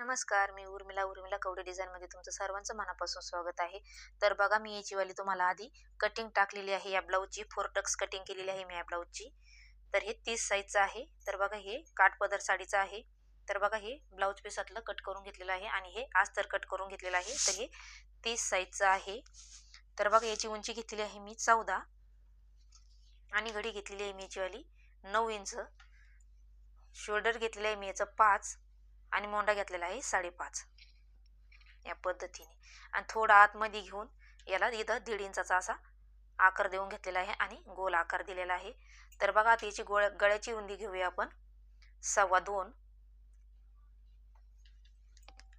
नमस्कार मी उर्मिला. उर्मिला कवडे डिझाईनमध्ये तुमचं सर्वांचं मनापासून स्वागत आहे. तर बघा मी याची वाली तुम्हाला आधी कटिंग टाकलेली आहे या ब्लाऊजची फोर टक्स कटिंग केलेली आहे मी या ब्लाऊजची तर हे तीस साईजचं आहे. तर बघा हे काठपदर साडीचं आहे. तर बघा हे ब्लाऊज पीसातलं कट करून घेतलेलं आहे आणि हे अस्तर कट करून घेतलेलं आहे. तर हे तीस साईजचं आहे. तर बघा याची उंची घेतलेली आहे मी चौदा आणि घडी घेतलेली आहे मी याचीवाली नऊ इंच. शोल्डर घेतलेलं आहे मी याचं पाच आणि मोंडा घेतलेला आहे साडेपाच. या पद्धतीने. आणि थोडा आतमध्ये घेऊन याला इथं दीड इंचाचा असा आकार देऊन घेतलेला आहे आणि गोल आकार दिलेला आहे. तर बघा आता याची गोळ गळ्याची रुंदी घेऊया आपण. सव्वा दोन.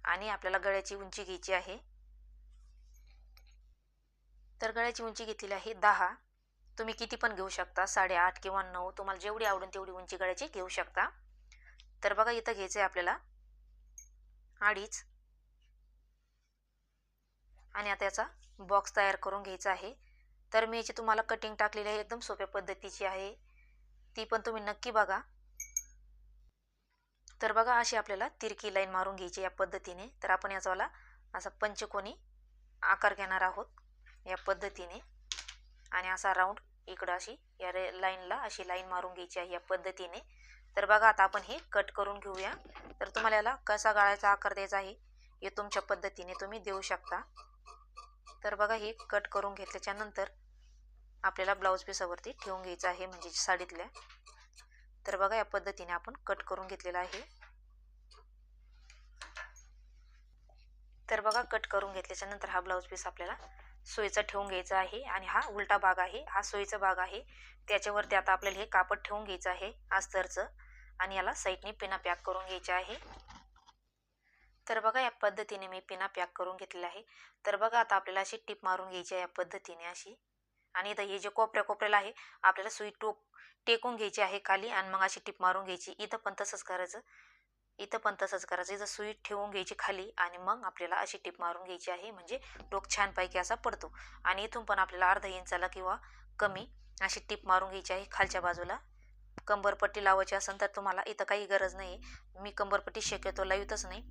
आणि आपल्याला गळ्याची उंची घ्यायची आहे. तर गळ्याची उंची घेतलेली आहे दहा. तुम्ही किती पण घेऊ शकता साडेआठ किंवा नऊ. तुम्हाला जेवढी आवडेल तेवढी उंची गळ्याची घेऊ शकता. तर बघा इथं घ्यायचं आहे आपल्याला अडीच आणि आता याचा बॉक्स तयार करून घ्यायचा आहे. तर मी याची तुम्हाला कटिंग टाकलेली आहे एकदम सोप्या पद्धतीची आहे. ती पण तुम्ही नक्की बघा. तर बघा अशी आपल्याला तिरकी लाईन मारून घ्यायची या पद्धतीने. तर आपण याचावाला असा पंचकोनी आकार घेणार आहोत या पद्धतीने. आणि असा राऊंड इकडं अशी या लाईनला अशी लाईन मारून घ्यायची आहे या पद्धतीने. तर बघा आता आपण हे कट करून घेऊया. तर तुम्हाला याला कसा गाळायचा आकार द्यायचा आहे हे तुमच्या पद्धतीने तुम्ही देऊ शकता. तर बघा हे कट करून घेतल्याच्या नंतर आपल्याला ब्लाऊज पीसावरती ठेवून घ्यायचं आहे म्हणजे साडीतल्या. तर बघा या पद्धतीने आपण कट करून घेतलेला आहे. तर बघा कट करून घेतल्याच्या नंतर हा ब्लाऊज पीस आपल्याला सोयीचा ठेवून घ्यायचा आहे आणि हा उलटा भाग आहे हा सोयीचा भाग आहे. त्याच्यावरती आता आपल्याला हे कापड ठेवून घ्यायचं आहे अस्तरचं आणि याला साईडने पिना पॅक करून घ्यायच्या आहे. तर बघा या पद्धतीने मी पिना पॅक करून घेतलेला आहे. तर बघा आता आपल्याला अशी टीप मारून घ्यायची आहे या पद्धतीने अशी. आणि इथं हे जे कोपऱ्या कोपऱ्याला आहे आपल्याला सुई टोक टेकून घ्यायची आहे खाली आणि मग अशी टीप मारून घ्यायची. इथं पण तसंच करायचं. इथं पण तसंच करायचं. इथं सुई ठेवून घ्यायची खाली आणि मग आपल्याला अशी टीप मारून घ्यायची आहे. म्हणजे टोक छानपैकी असा पडतो. आणि इथून पण आपल्याला अर्धा इंचाला किंवा कमी अशी टीप मारून घ्यायची आहे खालच्या बाजूला. कंबरपट्टी लावायची असेल तर तुम्हाला इथं काही गरज नाही मी कंबरपट्टी शक्यतो लावितच नाही.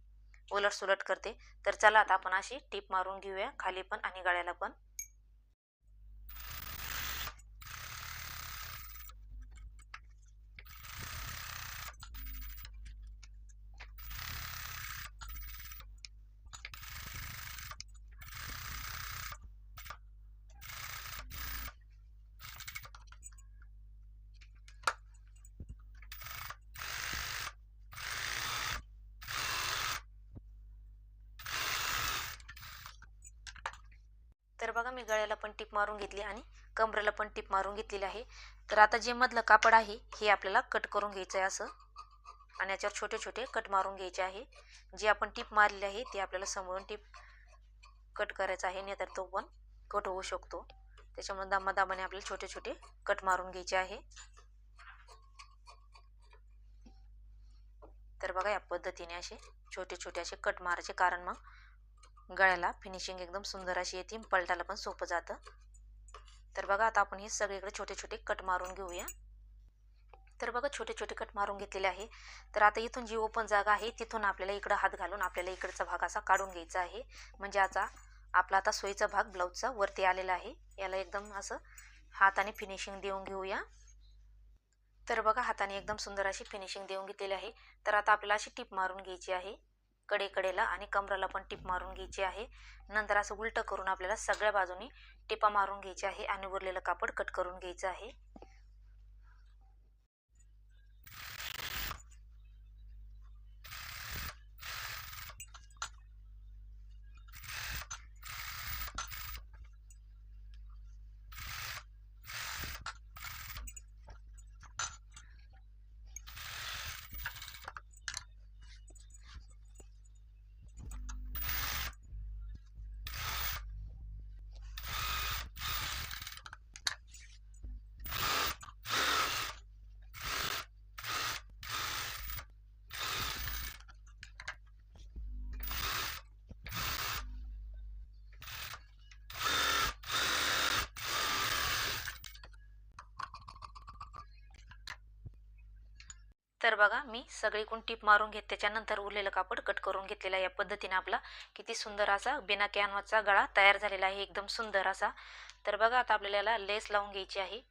उलट सुलट करते. तर चला आता आपण अशी टीप मारून घेऊया. खाली पण आणि गळ्याला पण. तर बघा मी गळ्याला पण टिप मारून घेतली आणि कमरेला पण टिप मारून घेतलेली आहे. तर आता जे मधलं कापड आहे हे आपल्याला कट करून घ्यायचं आहे असं. आणि याच्यावर छोटे छोटे कट मारून घ्यायचे आहे. जे आपण टिप मारलेली आहे ते आपल्याला समोरून टिप कट करायचं आहे नाही तर तो पण कट होऊ शकतो. त्याच्यामुळे दामादामाने आपल्याला छोटे छोटे कट मारून घ्यायचे आहे. तर बघा या पद्धतीने असे छोटे छोटे असे कट मारायचे. कारण मग गळ्याला फिनिशिंग एकदम सुंदर अशी येते. पलटायला पण सोपं जातं. तर बघा आता आपण हे सगळीकडे छोटे छोटे कट मारून घेऊया. तर बघा छोटे छोटे कट मारून घेतलेले आहे. तर आता इथून जी ओपन जागा आहे तिथून आपल्याला इकडं हात घालून आपल्याला इकडचा भाग असा काढून घ्यायचा आहे. म्हणजे आता आपला आता सोयीचा भाग ब्लाऊजचा वरती आलेला आहे. याला एकदम असं हाताने फिनिशिंग देऊन घेऊया. तर बघा हाताने एकदम सुंदर अशी फिनिशिंग देऊन घेतलेली आहे. तर आता आपल्याला अशी टीप मारून घ्यायची आहे. कडेकडेला आणि कमराला पण टिप मारून घ्यायची आहे. नंतर असं उलटं करून आपल्याला सगळ्या बाजूनी टिपा मारून घ्यायची आहे आणि उरलेलं कापड कट करून घ्यायचं आहे. तर बघा मी सगळीकडून टीप मारून घेत त्याच्यानंतर उरलेलं कापड कट करून घेतलेलं या पद्धतीने आपला. किती सुंदर असा बिना कॅनवाचा गळा तयार झालेला आहे एकदम सुंदर असा. तर बघा आता आपल्याला याला लेस लावून घ्यायची आहे.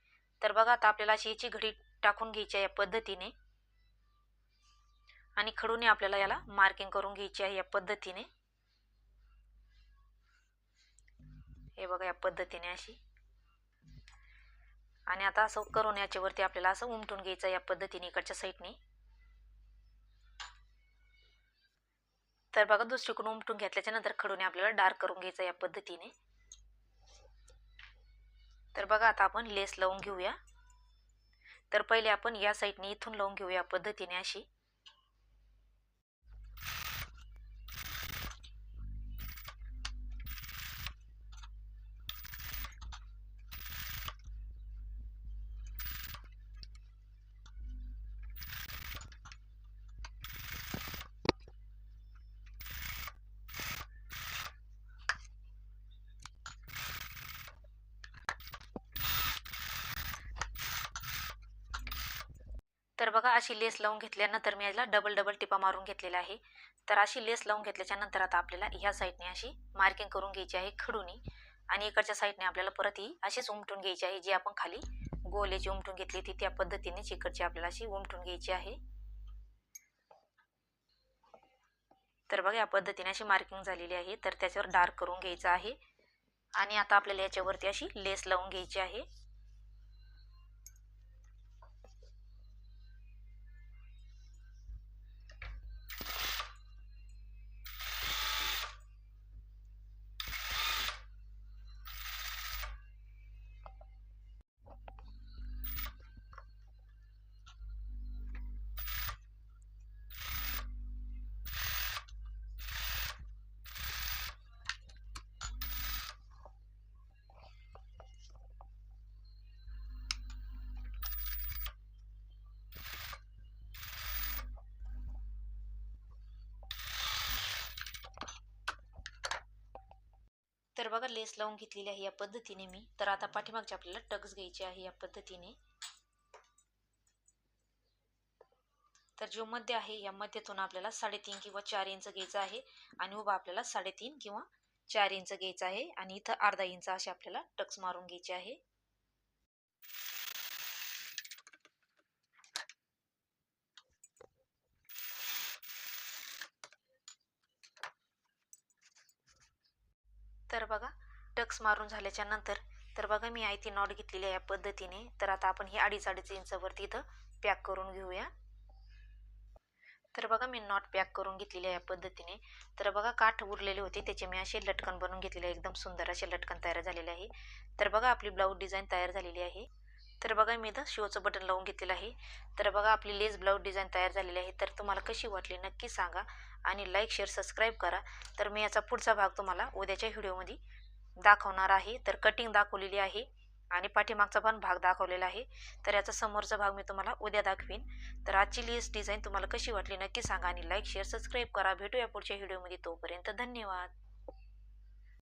तर बघा आता आपल्याला अशी याची घडी टाकून घ्यायची आहे या पद्धतीने. आणि खडूने आपल्याला याला मार्किंग करून घ्यायची आहे या पद्धतीने. हे बघा या पद्धतीने अशी. आणि आता असं करून याच्यावरती आपल्याला असं उमटून घ्यायचं या पद्धतीने इकडच्या साईडने तर बघा दुसरीकडून उमटून घेतल्याच्या नंतर खडूने आपल्याला डार्क करून घ्यायचं या पद्धतीने. तर बघा आता आपण लेस लावून घेऊया. तर पहिले आपण या साईडने इथून लावून घेऊया या पद्धतीने अशी. तर बघा अशी लेस लावून घेतल्यानंतर मी याला डबल डबल टिपा मारून घेतलेला आहे. तर अशी लेस लावून घेतल्याच्या नंतर आता आपल्याला ह्या साईडने अशी मार्किंग करून घ्यायची आहे खडूनी आणि इकडच्या साईडने आपल्याला परत ही अशीच उमटून घ्यायची आहे जी आपण खाली गोलेची उमटून घेतली ती त्या पद्धतीनेच इकडची आपल्याला अशी उमटून घ्यायची आहे. तर बघा या पद्धतीने अशी मार्किंग झालेली आहे. तर त्याच्यावर डार्क करून घ्यायचं आहे. आणि आता आपल्याला याच्यावरती अशी लेस लावून घ्यायची आहे. बघा लेस लावून घेतलेली आहे या पद्धतीने मी. तर आता पाठीमागचे आपल्याला टक्स घ्यायचे आहे या पद्धतीने. तर जो मध्य आहे या मध्यतून आपल्याला साडेतीन किंवा चार इंच घ्यायचं आहे आणि उभा आपल्याला साडेतीन किंवा चार इंच घ्यायचं आहे आणि इथं अर्धा इंच असे आपल्याला टक्स मारून घ्यायचे आहे. तर बघा टक्स मारून झाल्याच्यानंतर तर बघा मी आहे ती नॉट घेतलेली आहे या पद्धतीने. तर आता आपण ही अडीच अडीच इंचवरती इथं पॅक करून घेऊया. तर बघा मी नॉट पॅक करून घेतलेली आहे या पद्धतीने. तर बघा काठ उरलेले होते त्याचे मी असे लटकन बनवून घेतलेले आहे. एकदम सुंदर असे लटकन तयार झालेले आहे. तर बघा आपली ब्लाऊज डिझाईन तयार झालेली आहे. तर बघा मी इथं शिवचं बटन लावून घेतलेलं आहे. तर बघा आपली लेस ब्लाऊज डिझाईन तयार झालेली आहे. तर तुम्हाला कशी वाटली नक्की सांगा आणि लाईक शेअर सबस्क्राईब करा. तर मी याचा पुढचा भाग तुम्हाला उद्याच्या व्हिडिओमध्ये दाखवणार आहे. तर कटिंग दाखवलेली आहे आणि पाठीमागचा पण भाग दाखवलेला आहे. तर याचा समोरचा भाग मी तुम्हाला उद्या दाखवीन. तर आजची लेस डिझाईन तुम्हाला कशी वाटली नक्की सांगा आणि लाईक शेअर सबस्क्राईब करा. भेटूया पुढच्या व्हिडिओमध्ये तोपर्यंत धन्यवाद.